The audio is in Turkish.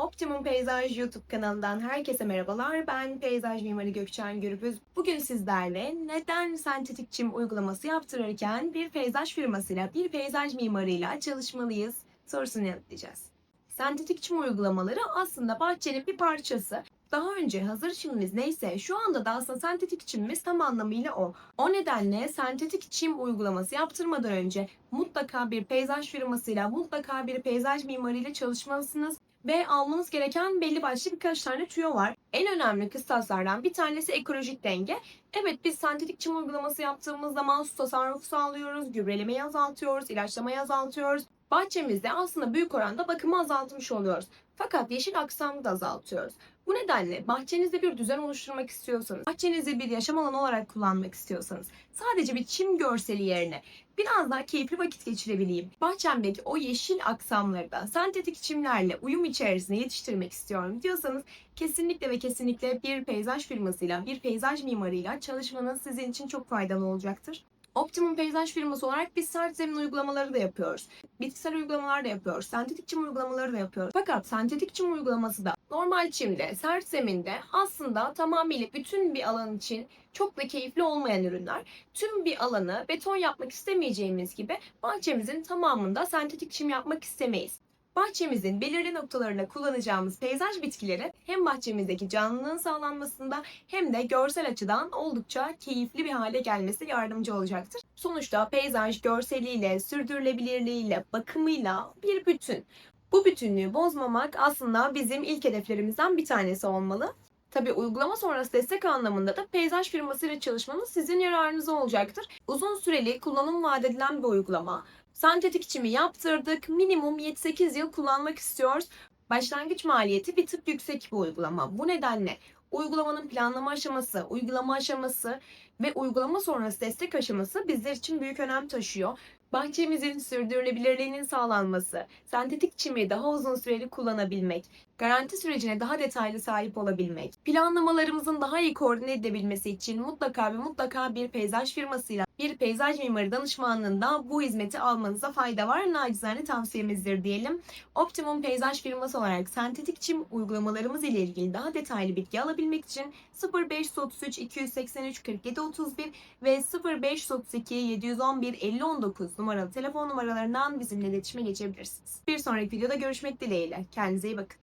Optimum Peyzaj YouTube kanalından herkese merhabalar. Ben Peyzaj Mimarı Gökçen Gürbüz. Bugün sizlerle neden sentetik çim uygulaması yaptırırken bir peyzaj firmasıyla, bir peyzaj mimarıyla çalışmalıyız sorusunu yanıtlayacağız. Sentetik çim uygulamaları aslında bahçenin bir parçası. Daha önce hazır çimimiz neyse şu anda da aslında sentetik çimimiz tam anlamıyla o. O nedenle sentetik çim uygulaması yaptırmadan önce mutlaka bir peyzaj firmasıyla, mutlaka bir peyzaj mimarıyla çalışmalısınız ve almanız gereken belli başlı birkaç tane tüyo var. En önemli kıstaslardan bir tanesi ekolojik denge. Evet biz sentetik çim uygulaması yaptığımız zaman su tasarrufu sağlıyoruz, gübrelemeyi azaltıyoruz, ilaçlamayı azaltıyoruz. Bahçemizde aslında büyük oranda bakımı azaltmış oluyoruz. Fakat yeşil aksamı da azaltıyoruz. Bu nedenle bahçenizde bir düzen oluşturmak istiyorsanız, bahçenizi bir yaşam alanı olarak kullanmak istiyorsanız, sadece bir çim görseli yerine biraz daha keyifli vakit geçirebileyim. Bahçemdeki o yeşil aksamları da sentetik çimlerle uyum içerisinde yetiştirmek istiyorum diyorsanız kesinlikle ve kesinlikle bir peyzaj firmasıyla, bir peyzaj mimarıyla çalışmanız sizin için çok faydalı olacaktır. Optimum Peyzaj firması olarak biz sert zemin uygulamaları da yapıyoruz. Bitkisel uygulamalar da yapıyoruz. Sentetik çim uygulamaları da yapıyoruz. Fakat sentetik çim uygulaması da normal çimde, sert zeminde aslında tamamıyla bütün bir alan için çok da keyifli olmayan ürünler. Tüm bir alanı beton yapmak istemeyeceğimiz gibi bahçemizin tamamında sentetik çim yapmak istemeyiz. Bahçemizin belirli noktalarında kullanacağımız peyzaj bitkileri hem bahçemizdeki canlılığın sağlanmasında hem de görsel açıdan oldukça keyifli bir hale gelmesi yardımcı olacaktır. Sonuçta peyzaj görseliyle, sürdürülebilirliğiyle, bakımıyla bir bütün. Bu bütünlüğü bozmamak aslında bizim ilk hedeflerimizden bir tanesi olmalı. Tabii uygulama sonrası destek anlamında da peyzaj firmasıyla çalışmanız sizin yararınıza olacaktır. Uzun süreli kullanım vaat edilen bir uygulama. Sentetik çimi yaptırdık. Minimum 7-8 yıl kullanmak istiyoruz. Başlangıç maliyeti bir tık yüksek bir uygulama. Bu nedenle uygulamanın planlama aşaması, uygulama aşaması ve uygulama sonrası destek aşaması bizler için büyük önem taşıyor. Bahçemizin sürdürülebilirliğinin sağlanması, sentetik çimi daha uzun süreli kullanabilmek, garanti sürecine daha detaylı sahip olabilmek, planlamalarımızın daha iyi koordine edebilmesi için mutlaka ve mutlaka bir peyzaj firmasıyla bir peyzaj mimarı danışmanlığında bu hizmeti almanıza fayda var. Nacizane tavsiyemizdir diyelim. Optimum Peyzaj firması olarak sentetik çim uygulamalarımız ile ilgili daha detaylı bilgi alabilmek için 0533 283 47 31 ve 0532 711 50 19 numaralı telefon numaralarından bizimle iletişime geçebilirsiniz. Bir sonraki videoda görüşmek dileğiyle. Kendinize iyi bakın.